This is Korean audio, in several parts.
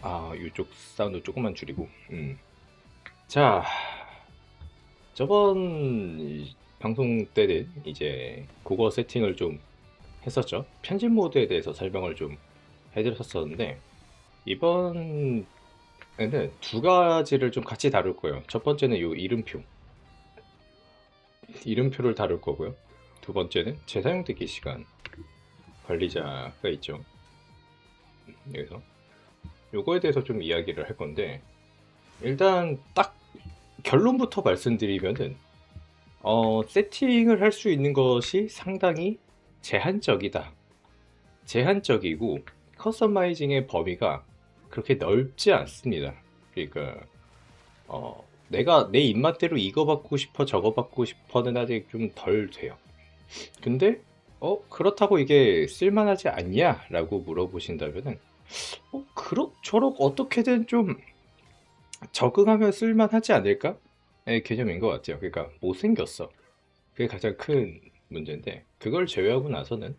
아, 이쪽 사운드 조금만 줄이고. 음. 자, 저번 이 방송 때는 이제 국어 세팅을 좀 했었죠. 편집 모드에 대해서 설명을 좀 해드렸었는데, 이번에는 두 가지를 좀 같이 다룰 거예요. 첫 번째는 이 이름표. 이름표를 다룰 거고요. 두 번째는 재사용되기 시간 관리자가 있죠. 여기서 요거에 대해서 좀 이야기를 할 건데 일단 딱 결론부터 말씀드리면은 어, 세팅을 할 수 있는 것이 상당히 제한적이다. 제한적이고 커스터마이징의 범위가 그렇게 넓지 않습니다. 그러니까 어, 내가 내 입맛대로 이거 받고 싶어 저거 받고 싶어는 아직 좀 덜 돼요. 근데 어 그렇다고 이게 쓸만하지 않냐라고 물어보신다면은 어 그럭저럭 어떻게든 좀 적응하면 쓸만하지 않을까? 의 개념인 것 같아요. 그러니까 못생겼어. 그게 가장 큰 문제인데 그걸 제외하고 나서는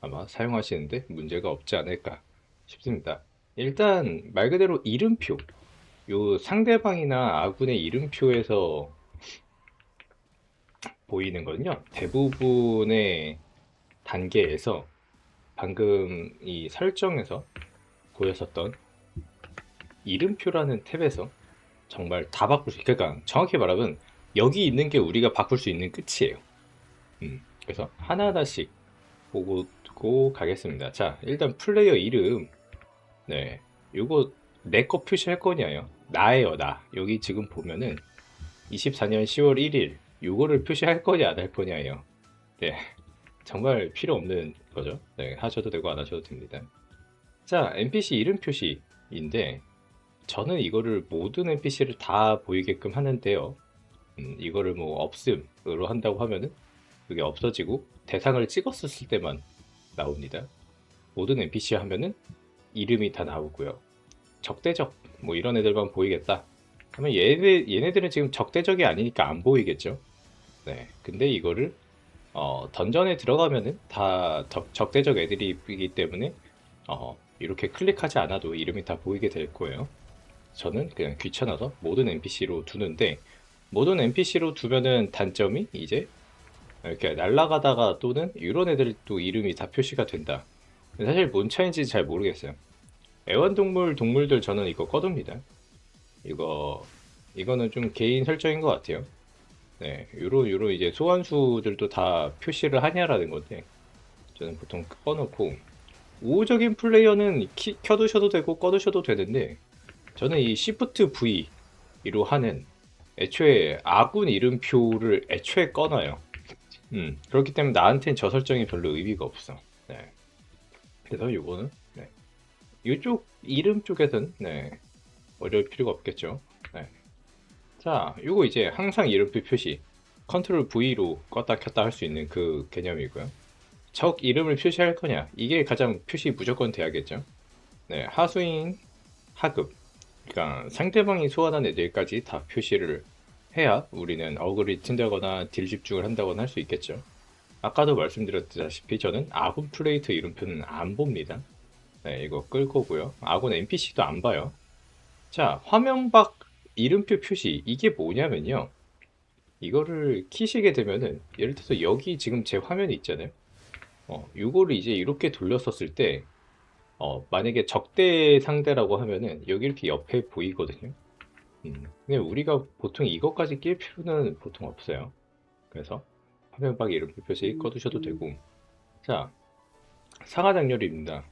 아마 사용하시는데 문제가 없지 않을까 싶습니다. 일단 말 그대로 이름표 요 상대방이나 아군의 이름표에서 보이는 거는요. 대부분의 단계에서 방금 이 설정에서 보였었던 이름표라는 탭에서 정말 다 바꿀 수, 그러니까 정확히 말하면 여기 있는 게 우리가 바꿀 수 있는 끝이에요. 음, 그래서 하나하나씩 보고 고 가겠습니다. 자, 일단 플레이어 이름. 네. 요거 내 거 표시할 거냐요? 나예요, 나. 여기 지금 보면은 24년 10월 1일 요거를 표시할 거냐 안 할 거냐예요. 네. 정말 필요 없는 거죠. 네, 하셔도 되고 안 하셔도 됩니다. 자, NPC 이름 표시인데 저는 이거를 모든 NPC를 다 보이게끔 하는데요. 음, 이거를 뭐 없음으로 한다고 하면은 이게 없어지고 대상을 찍었을 때만 나옵니다. 모든 NPC 하면은 이름이 다 나오고요. 적대적 뭐 이런 애들만 보이겠다. 그러면 얘네 얘네들은 지금 적대적이 아니니까 안 보이겠죠. 네. 근데 이거를 어, 던전에 들어가면은 다 적, 적대적 애들이기 때문에 어, 이렇게 클릭하지 않아도 이름이 다 보이게 될 거예요. 저는 그냥 귀찮아서 모든 NPC로 두는데 모든 NPC로 두면은 단점이 이제 이렇게 날아가다가 또는 이런 애들도 이름이 다 표시가 된다. 사실 뭔 차인지 잘 모르겠어요. 애완동물 동물들 저는 이거 꺼둡니다. 이거 이거는 좀 개인 설정인 것 같아요. 네, 요런 요런 이제 소환수들도 다 표시를 하냐라는 건데 저는 보통 꺼놓고 우호적인 플레이어는 키, 켜두셔도 되고 꺼두셔도 되는데 저는 이 Shift V로 하는 애초에 아군 이름표를 애초에 꺼놔요. 음, 그렇기 때문에 나한테는 저 설정이 별로 의미가 없어. 네. 그래서 요거는 네. 이쪽 이름 쪽에서는 네. 어려울 필요가 없겠죠. 네. 자, 요거 이제 항상 이름표 표시 컨트롤 V로 껐다 켰다 할 수 있는 그 개념이고요. 적 이름을 표시할 거냐? 이게 가장 표시 무조건 돼야겠죠. 네, 하수인 하급. 그러니까 상대방이 소환한 애들까지 다 표시를 해야 우리는 어그리 튄다거나 딜 집중을 한다거나 할 수 있겠죠. 아까도 말씀드렸다시피 저는 아군 플레이트 이름표는 안 봅니다. 네, 이거 끌 거고요. 아군 NPC도 안 봐요. 자, 화면 밖 이름표 표시 이게 뭐냐면요. 이거를 키시게 되면은 예를 들어서 여기 지금 제 화면이 있잖아요. 어, 이거를 이제 이렇게 돌렸었을 때 어, 만약에 적대 상대라고 하면은 여기 이렇게 옆에 보이거든요. 음, 근데 우리가 보통 이것까지 낄 필요는 보통 없어요. 그래서 화면 밖 이름표 표시 꺼두셔도 되고 자 상하 장렬입니다.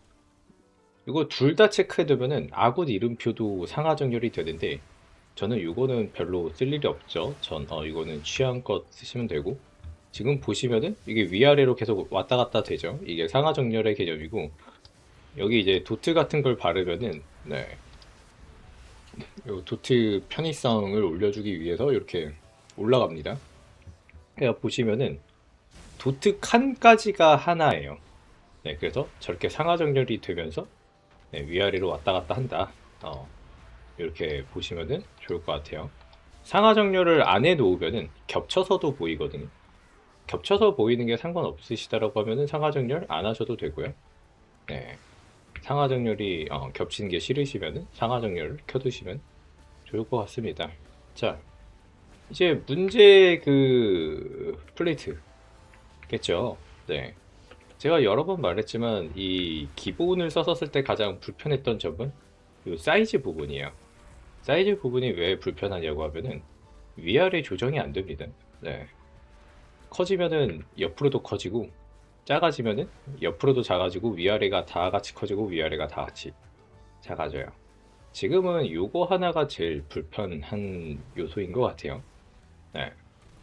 이거 둘 다 체크해두면은 아군 이름표도 상하 정렬이 되는데 저는 이거는 별로 쓸 일이 없죠. 전 어, 이거는 취향껏 쓰시면 되고 지금 보시면은 이게 위아래로 계속 왔다 갔다 되죠. 이게 상하 정렬의 개념이고 여기 이제 도트 같은 걸 바르면은 네. 요 도트 편의성을 올려주기 위해서 이렇게 올라갑니다. 그러니까 보시면은 도트 칸까지가 하나예요. 네, 그래서 저렇게 상하 정렬이 되면서 네, 위아래로 왔다 갔다 한다. 어, 이렇게 보시면은 좋을 것 같아요. 상하 정렬을 안 해놓으면은 겹쳐서도 보이거든요. 겹쳐서 보이는 게 상관없으시다라고 하면은 상하 정렬 안 하셔도 되고요. 네. 상하 정렬이 어, 겹치는 게 싫으시면 상하 정렬을 켜두시면 좋을 것 같습니다. 자, 이제 문제 그 플레이트겠죠. 네. 제가 여러 번 말했지만 이 기본을 썼었을 때 가장 불편했던 점은 이 사이즈 부분이에요. 사이즈 부분이 왜 불편하냐고 하면은 위아래 조정이 안 됩니다. 네. 커지면은 옆으로도 커지고 작아지면은 옆으로도 작아지고 위아래가 다 같이 커지고 위아래가 다 같이 작아져요. 지금은 요거 하나가 제일 불편한 요소인 것 같아요. 네.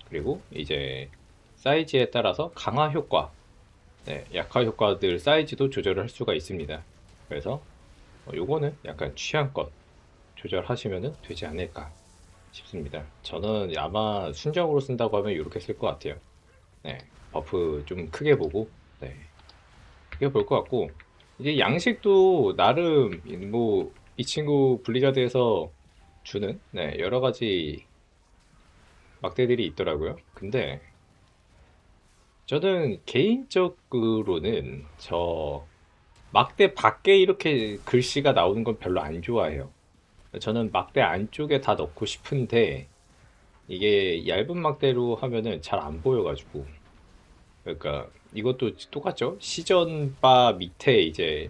그리고 이제 사이즈에 따라서 강화 효과, 네, 약화 효과들 사이즈도 조절을 할 수가 있습니다. 그래서 어, 요거는 약간 취향껏 조절하시면 되지 않을까 싶습니다. 저는 아마 순정으로 쓴다고 하면 이렇게 쓸 것 같아요. 네, 버프 좀 크게 보고, 네, 크게 볼 것 같고, 이제 양식도 나름 뭐 이 친구 블리자드에서 주는 네, 여러 가지 막대들이 있더라고요. 근데 저는 개인적으로는 저 막대 밖에 이렇게 글씨가 나오는 건 별로 안 좋아해요. 저는 막대 안쪽에 다 넣고 싶은데 이게 얇은 막대로 하면은 잘 안 보여가지고 그러니까 이것도 똑같죠? 시전바 밑에 이제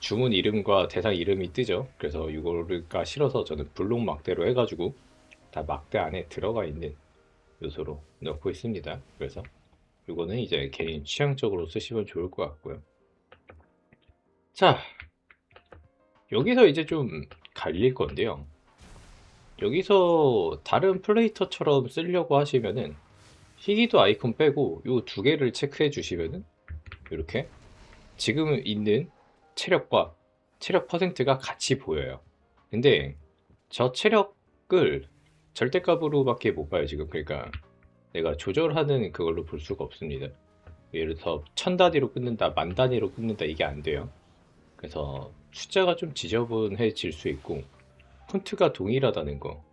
주문 이름과 대상 이름이 뜨죠. 그래서 이거가 싫어서 저는 블록 막대로 해가지고 다 막대 안에 들어가 있는 요소로 넣고 있습니다. 그래서 이거는 이제 개인 취향적으로 쓰시면 좋을 것 같고요. 자, 여기서 이제 좀 갈릴 건데요. 여기서 다른 플레이터처럼 쓰려고 하시면은 희귀도 아이콘 빼고 요 두 개를 체크해 주시면은 이렇게 지금 있는 체력과 체력 퍼센트가 같이 보여요. 근데 저 체력을 절대값으로밖에 못 봐요, 지금. 그러니까 내가 조절하는 그걸로 볼 수가 없습니다. 예를 들어서 천 단위로 끊는다, 만 단위로 끊는다 이게 안 돼요. 그래서 숫자가 좀 지저분해질 수 있고 폰트가 동일하다는 거,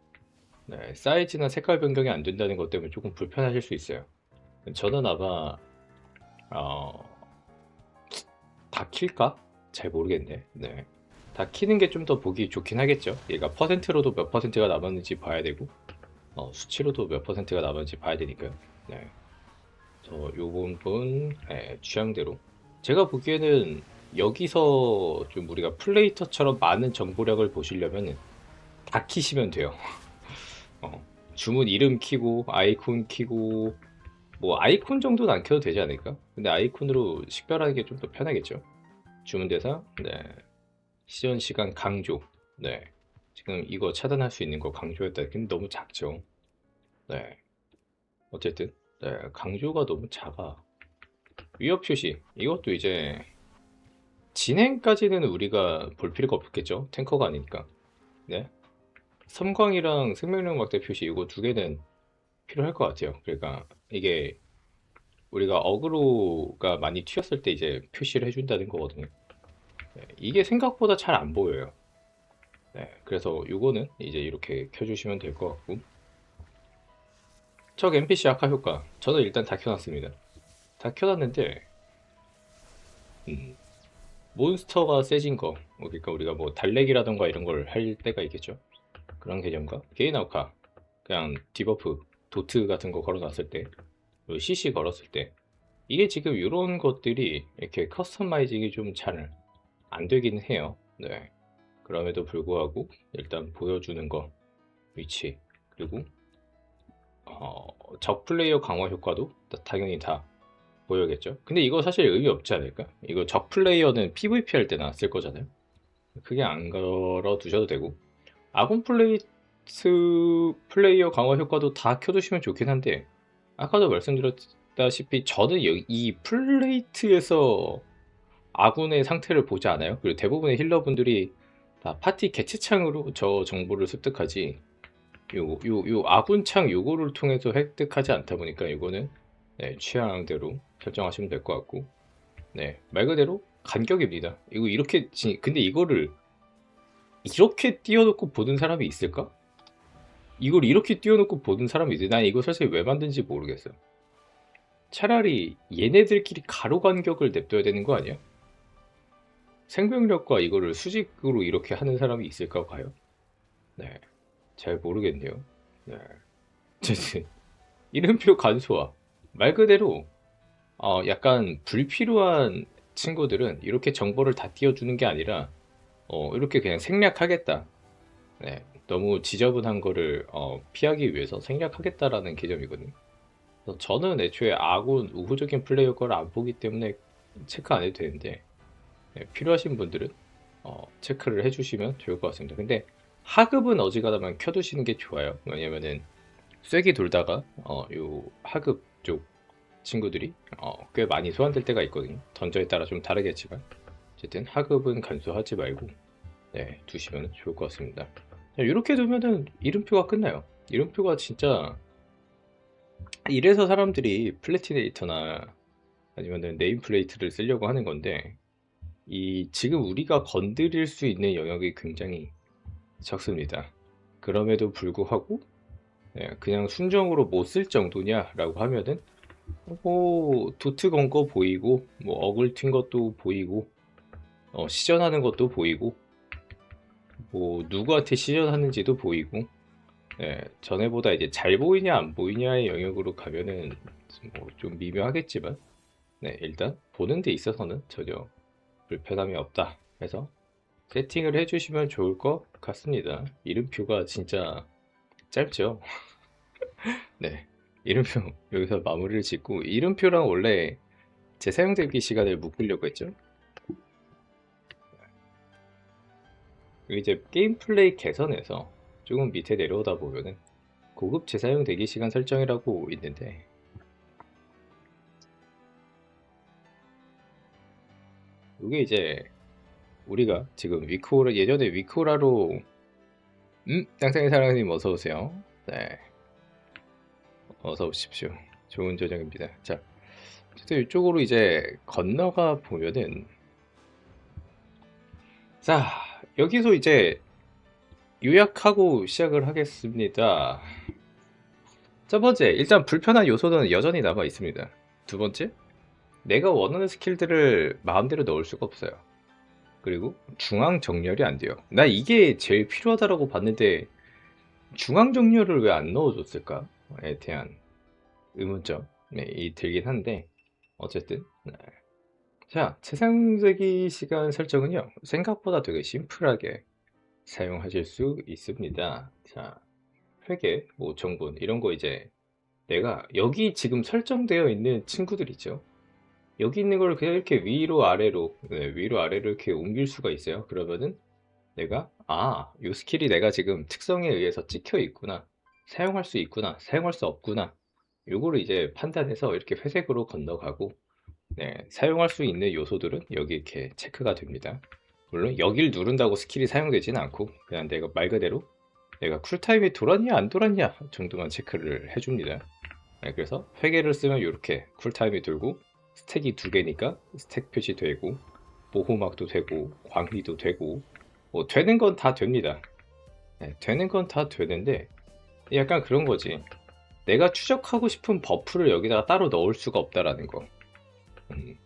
네, 사이즈나 색깔 변경이 안 된다는 것 때문에 조금 불편하실 수 있어요. 저는 아마 어, 다 킬까? 잘 모르겠네. 네. 다 키는 게 좀 더 보기 좋긴 하겠죠. 얘가 퍼센트로도 몇 퍼센트가 남았는지 봐야 되고, 어, 수치로도 몇 퍼센트가 남았는지 봐야 되니까요. 네. 저, 요 부분, 네, 취향대로. 제가 보기에는 여기서 좀 우리가 플레이터처럼 많은 정보력을 보시려면 다 키시면 돼요. 어, 주문 이름 키고, 아이콘 키고, 뭐 아이콘 정도는 안 켜도 되지 않을까? 근데 아이콘으로 식별하는 게 좀 더 편하겠죠. 주문 대상, 네. 시전 시간 강조, 네. 지금 이거 차단할 수 있는 거 강조했다. 근데 너무 작죠. 네. 어쨌든, 네. 강조가 너무 작아. 위협 표시, 이것도 이제 진행까지는 우리가 볼 필요가 없겠죠. 탱커가 아니니까. 네. 섬광이랑 생명력 막대 표시 이거 두 개는 필요할 것 같아요. 그러니까 이게 우리가 어그로가 많이 튀었을 때 이제 표시를 해준다는 거거든요. 네, 이게 생각보다 잘 안 보여요. 네, 그래서 이거는 이제 이렇게 켜주시면 될 것 같고 적 NPC 약화 효과 저는 일단 다 켜놨습니다. 다 켜놨는데 음, 몬스터가 세진 거뭐 그러니까 우리가 뭐 달래기라던가 이런 걸 할 때가 있겠죠. 그런 개념과 개인 아우카 그냥 디버프 도트 같은 거 걸어놨을 때 CC 걸었을 때 이게 지금 이런 것들이 이렇게 커스터마이징이 좀 잘 안 되긴 해요. 네. 그럼에도 불구하고 일단 보여주는 거 위치 그리고 어, 적 플레이어 강화 효과도 다- 당연히 다 보여겠죠. 근데 이거 사실 의미 없지 않을까? 이거 적 플레이어는 PVP 할 때나 쓸 거잖아요. 크게 안 걸어 두셔도 되고 아군 플레이트 플레이어 강화 효과도 다 켜두시면 좋긴 한데 아까도 말씀드렸다시피 저는 이 플레이트에서 아군의 상태를 보지 않아요. 그리고 대부분의 힐러분들이 다 파티 개체창으로 저 정보를 습득하지 요, 요, 요 아군창 요거를 통해서 획득하지 않다 보니까 이거는 네, 취향대로 결정하시면 될 것 같고 네, 말 그대로 간격입니다. 이거 이렇게 지- 근데 이거를 이렇게 띄워놓고 보는 사람이 있을까? 이걸 이렇게 띄워놓고 보는 사람이 있어. 난 이거 사실 왜 만든지 모르겠어. 차라리 얘네들끼리 가로 간격을 냅둬야 되는 거 아니야? 생명력과 이거를 수직으로 이렇게 하는 사람이 있을까 과연? 네, 잘 모르겠네요. 네, 어쨌든 이름표 간소화 말 그대로 어, 약간 불필요한 친구들은 이렇게 정보를 다 띄워주는 게 아니라 어, 이렇게 그냥 생략하겠다. 네, 너무 지저분한 거를 어, 피하기 위해서 생략하겠다라는 개념이거든요. 그래서 저는 애초에 아군 우호적인 플레이어 거를 안 보기 때문에 체크 안 해도 되는데 네, 필요하신 분들은 어, 체크를 해주시면 좋을 것 같습니다. 근데 하급은 어지간하면 켜두시는 게 좋아요. 왜냐면은 쐐기 돌다가 어, 요 하급 쪽 친구들이 어, 꽤 많이 소환될 때가 있거든요. 던저에 따라 좀 다르겠지만 어쨌든 하급은 간소하지 말고 네, 두시면 좋을 것 같습니다. 이렇게 두면은 이름표가 끝나요. 이름표가 진짜 이래서 사람들이 플래티네이터나 아니면은 네임 플레이트를 쓰려고 하는 건데 이 지금 우리가 건드릴 수 있는 영역이 굉장히 적습니다. 그럼에도 불구하고 네, 그냥 순정으로 못 쓸 정도냐라고 하면은 뭐 도트 건 거 보이고 뭐 어글 튄 것도 보이고 어, 시전하는 것도 보이고 뭐 누구한테 시전하는지도 보이고 예, 전에보다 이제 잘 보이냐 안 보이냐의 영역으로 가면은 뭐 좀 미묘하겠지만 네, 일단 보는 데 있어서는 전혀 불편함이 없다 해서 세팅을 해주시면 좋을 것 같습니다. 이름표가 진짜 짧죠? 네, 이름표 여기서 마무리를 짓고 이름표랑 원래 제 사용되기 시간을 묶으려고 했죠. 이제 게임 플레이 개선에서 조금 밑에 내려오다 보면은 고급 재사용 대기 시간 설정이라고 있는데 이게 이제 우리가 지금 위코라 예전에 위코라로 음 땅상의 사랑님 어서 오세요. 네 어서 오십시오. 좋은 조정입니다. 자 어쨌든 이쪽으로 이제 건너가 보면은 자 여기서 이제 요약하고 시작을 하겠습니다. 첫 번째, 일단 불편한 요소는 여전히 남아 있습니다. 두 번째, 내가 원하는 스킬들을 마음대로 넣을 수가 없어요. 그리고 중앙 정렬이 안 돼요. 나 이게 제일 필요하다라고 봤는데 중앙 정렬을 왜 안 넣어줬을까에 대한 의문점이 들긴 한데 어쨌든 네. 자, 최상세기 시간 설정은요 생각보다 되게 심플하게 사용하실 수 있습니다. 자, 회계, 뭐 정분 이런 거 이제 내가 여기 지금 설정되어 있는 친구들 있죠. 여기 있는 걸 그냥 이렇게 위로 아래로 네, 위로 아래로 이렇게 옮길 수가 있어요. 그러면은 내가 아, 요 스킬이 내가 지금 특성에 의해서 찍혀 있구나. 사용할 수 있구나. 사용할 수 없구나. 요거를 이제 판단해서 이렇게 회색으로 건너가고 네, 사용할 수 있는 요소들은 여기 이렇게 체크가 됩니다. 물론 여길 누른다고 스킬이 사용되지는 않고 그냥 내가 말 그대로 내가 쿨타임이 돌았냐 안 돌았냐 정도만 체크를 해줍니다. 네, 그래서 회계를 쓰면 이렇게 쿨타임이 돌고 스택이 두 개니까 스택 표시되고 보호막도 되고 광휘도 되고 뭐 되는 건 다 됩니다. 네, 되는 건 다 되는데 약간 그런 거지. 내가 추적하고 싶은 버프를 여기다가 따로 넣을 수가 없다라는 거. 음,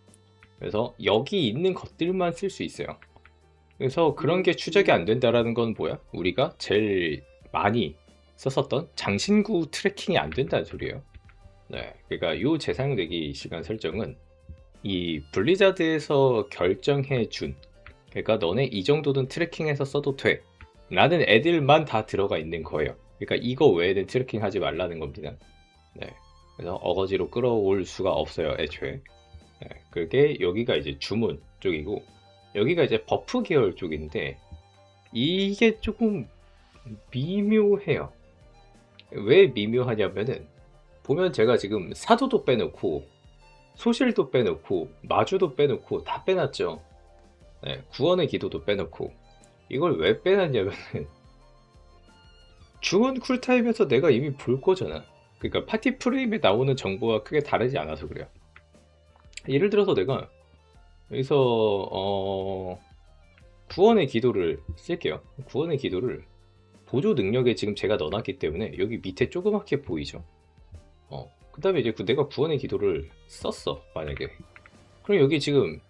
그래서 여기 있는 것들만 쓸 수 있어요. 그래서 그런 게 추적이 안 된다라는 건 뭐야? 우리가 제일 많이 썼었던 장신구 트래킹이 안 된다는 소리예요. 네, 그러니까 이 재사용되기 시간 설정은 이 블리자드에서 결정해 준 그러니까 너네 이 정도는 트래킹해서 써도 돼 라는 애들만 다 들어가 있는 거예요. 그러니까 이거 외에는 트래킹 하지 말라는 겁니다. 네, 그래서 어거지로 끌어올 수가 없어요, 애초에. 네, 그게 여기가 이제 주문 쪽이고 여기가 이제 버프 계열 쪽인데 이게 조금 미묘해요. 왜 미묘하냐면은 보면 제가 지금 사도도 빼놓고 소실도 빼놓고 마주도 빼놓고 다 빼놨죠. 네, 구원의 기도도 빼놓고 이걸 왜 빼놨냐면은 중원 쿨타임에서 내가 이미 볼 거잖아. 그러니까 파티 프레임에 나오는 정보와 크게 다르지 않아서 그래요. 예를 들어서 내가 여기서 어... 구원의 기도를 쓸게요. 구원의 기도를 보조 능력에 지금 제가 넣어놨기 때문에 여기 밑에 조그맣게 보이죠. 어, 그 다음에 이제 그 내가 구원의 기도를 썼어 만약에 그럼 여기 지금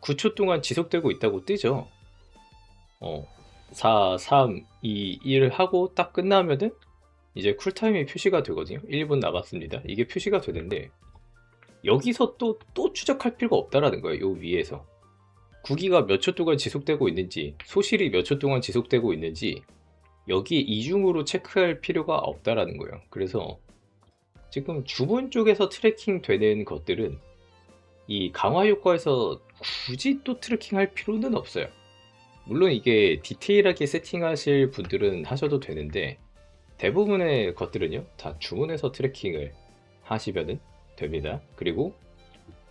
9초 동안 지속되고 있다고 뜨죠. 어, 4, 3, 2, 1 하고 딱 끝나면은 이제 쿨타임이 표시가 되거든요. 1분 남았습니다. 이게 표시가 되는데 여기서 또, 또 추적할 필요가 없다라는 거예요. 요 위에서. 구기가 몇 초 동안 지속되고 있는지, 소실이 몇 초 동안 지속되고 있는지 여기 이중으로 체크할 필요가 없다라는 거예요. 그래서 지금 주문 쪽에서 트래킹 되는 것들은 이 강화 효과에서 굳이 또 트래킹 할 필요는 없어요. 물론 이게 디테일하게 세팅하실 분들은 하셔도 되는데 대부분의 것들은요 다 주문해서 트래킹을 하시면은 됩니다. 그리고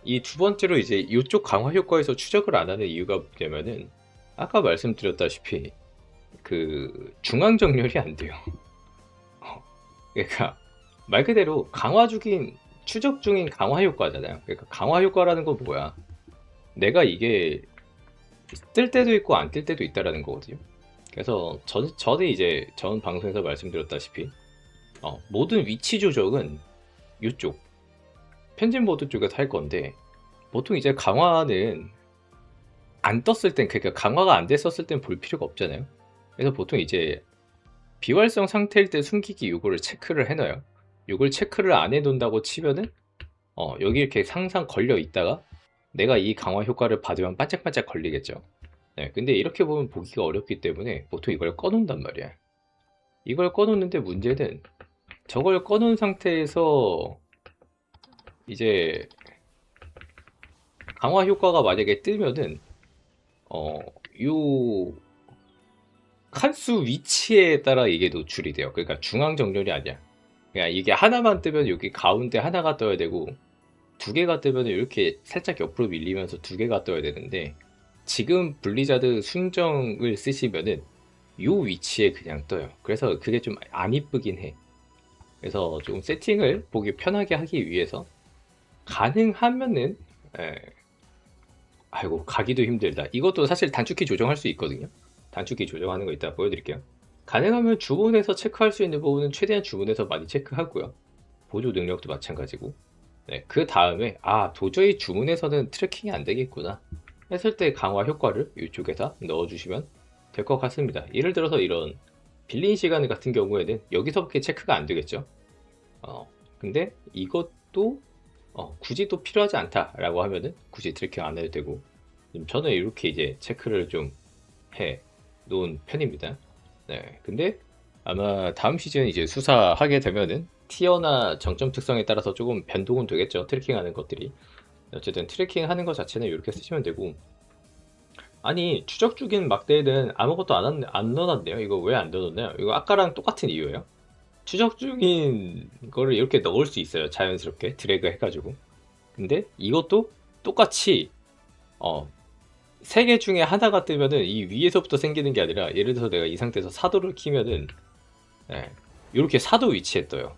이 두 번째로 이제 이쪽 강화 효과에서 추적을 안 하는 이유가 뭐냐면은 아까 말씀드렸다시피 그 중앙 정렬이 안 돼요. 어, 그러니까 말 그대로 강화 중인 추적 중인 강화 효과잖아요. 그러니까 강화 효과라는 건 뭐야? 내가 이게 뜰 때도 있고 안 뜰 때도 있다라는 거거든요. 그래서 전, 저는 이제 전 방송에서 말씀드렸다시피 어, 모든 위치 조정은 이쪽 편집 모드 쪽에서 할 건데 보통 이제 강화는 안 떴을 땐 그러니까 강화가 안 됐었을 땐 볼 필요가 없잖아요. 그래서 보통 이제 비활성 상태일 때 숨기기 요거를 체크를 해놔요. 요걸 체크를 안 해둔다고 치면은 어, 여기 이렇게 항상 걸려 있다가 내가 이 강화 효과를 받으면 반짝반짝 걸리겠죠. 네, 근데 이렇게 보면 보기가 어렵기 때문에 보통 이걸 꺼놓는단 말이야. 이걸 꺼놓는데 문제는 저걸 꺼놓은 상태에서 이제 강화 효과가 만약에 뜨면은 어, 요 칸수 위치에 따라 이게 노출이 돼요. 그러니까 중앙 정렬이 아니야. 그냥 이게 하나만 뜨면 여기 가운데 하나가 떠야 되고 두 개가 뜨면 이렇게 살짝 옆으로 밀리면서 두 개가 떠야 되는데 지금 블리자드 순정을 쓰시면은 요 위치에 그냥 떠요. 그래서 그게 좀 안 이쁘긴 해. 그래서 좀 세팅을 보기 편하게 하기 위해서 가능하면은 에, 아이고 가기도 힘들다. 이것도 사실 단축키 조정할 수 있거든요. 단축키 조정하는 거 이따 보여드릴게요. 가능하면 주문에서 체크할 수 있는 부분은 최대한 주문에서 많이 체크하고요. 보조 능력도 마찬가지고. 네, 그 다음에 아 도저히 주문에서는 트래킹이 안 되겠구나 했을 때 강화 효과를 이쪽에다 넣어주시면 될 것 같습니다. 예를 들어서 이런 빌린 시간 같은 경우에는 여기서밖에 체크가 안 되겠죠. 어, 근데 이것도 어, 굳이 또 필요하지 않다라고 하면은 굳이 트래킹 안 해도 되고 저는 이렇게 이제 체크를 좀 해 놓은 편입니다. 네, 근데 아마 다음 시즌 이제 수사하게 되면은 티어나 정점 특성에 따라서 조금 변동은 되겠죠. 트래킹하는 것들이. 어쨌든 트래킹하는 것 자체는 이렇게 쓰시면 되고. 아니 추적 중인 막대는 아무것도 안, 한- 안 넣어놨네요. 이거 왜 안 넣어놨나요? 이거 아까랑 똑같은 이유예요. 추적 중인 거를 이렇게 넣을 수 있어요. 자연스럽게 드래그 해가지고. 근데 이것도 똑같이 어, 세 개 중에 하나가 뜨면은 이 위에서부터 생기는 게 아니라 예를 들어서 내가 이 상태에서 사도를 키면은 예, 이렇게 사도 위치에 떠요.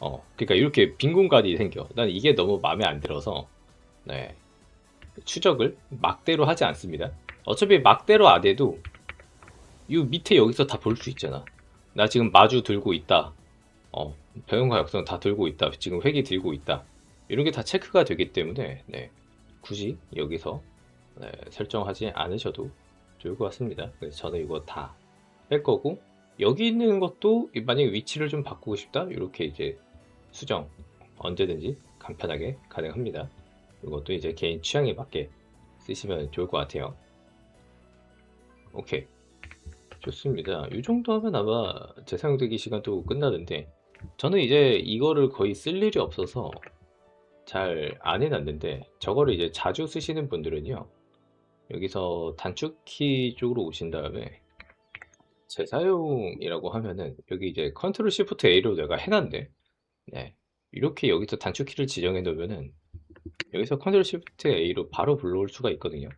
어, 그러니까 이렇게 빈 공간이 생겨. 난 이게 너무 마음에 안 들어서 네, 추적을 막대로 하지 않습니다. 어차피 막대로 안 해도 이 밑에 여기서 다 볼 수 있잖아. 나 지금 마주 들고 있다. 어, 병영과 역성 다 들고 있다. 지금 회기 들고 있다. 이런 게 다 체크가 되기 때문에 네, 굳이 여기서 네, 설정하지 않으셔도 좋을 것 같습니다. 그래서 저는 이거 다 뺄 거고 여기 있는 것도 만약에 위치를 좀 바꾸고 싶다 이렇게 이제 수정 언제든지 간편하게 가능합니다. 이것도 이제 개인 취향에 맞게 쓰시면 좋을 것 같아요. 오케이 좋습니다. 이 정도 하면 아마 재사용되기 시간도 끝나는데 저는 이제 이거를 거의 쓸 일이 없어서 잘 안 해놨는데 저거를 이제 자주 쓰시는 분들은요 여기서 단축키 쪽으로 오신 다음에 재사용이라고 하면은 여기 이제 컨트롤 시프트 A로 내가 해놨는데 네, 이렇게 여기서 단축키를 지정해 놓으면은 여기서 컨트롤 시프트 A로 바로 불러올 수가 있거든요.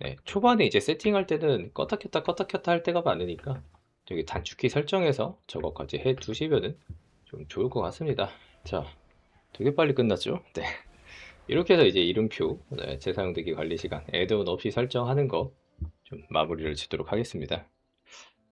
네, 초반에 이제 세팅할 때는 껐다 켰다 껐다 켰다 할 때가 많으니까 여기 단축키 설정해서 저것까지 해 두시면은 좀 좋을 것 같습니다. 자, 되게 빨리 끝났죠? 네. 이렇게 해서 이제 이름표, 네, 재사용되기 관리 시간, 애드온 없이 설정하는 거 좀 마무리를 짓도록 하겠습니다.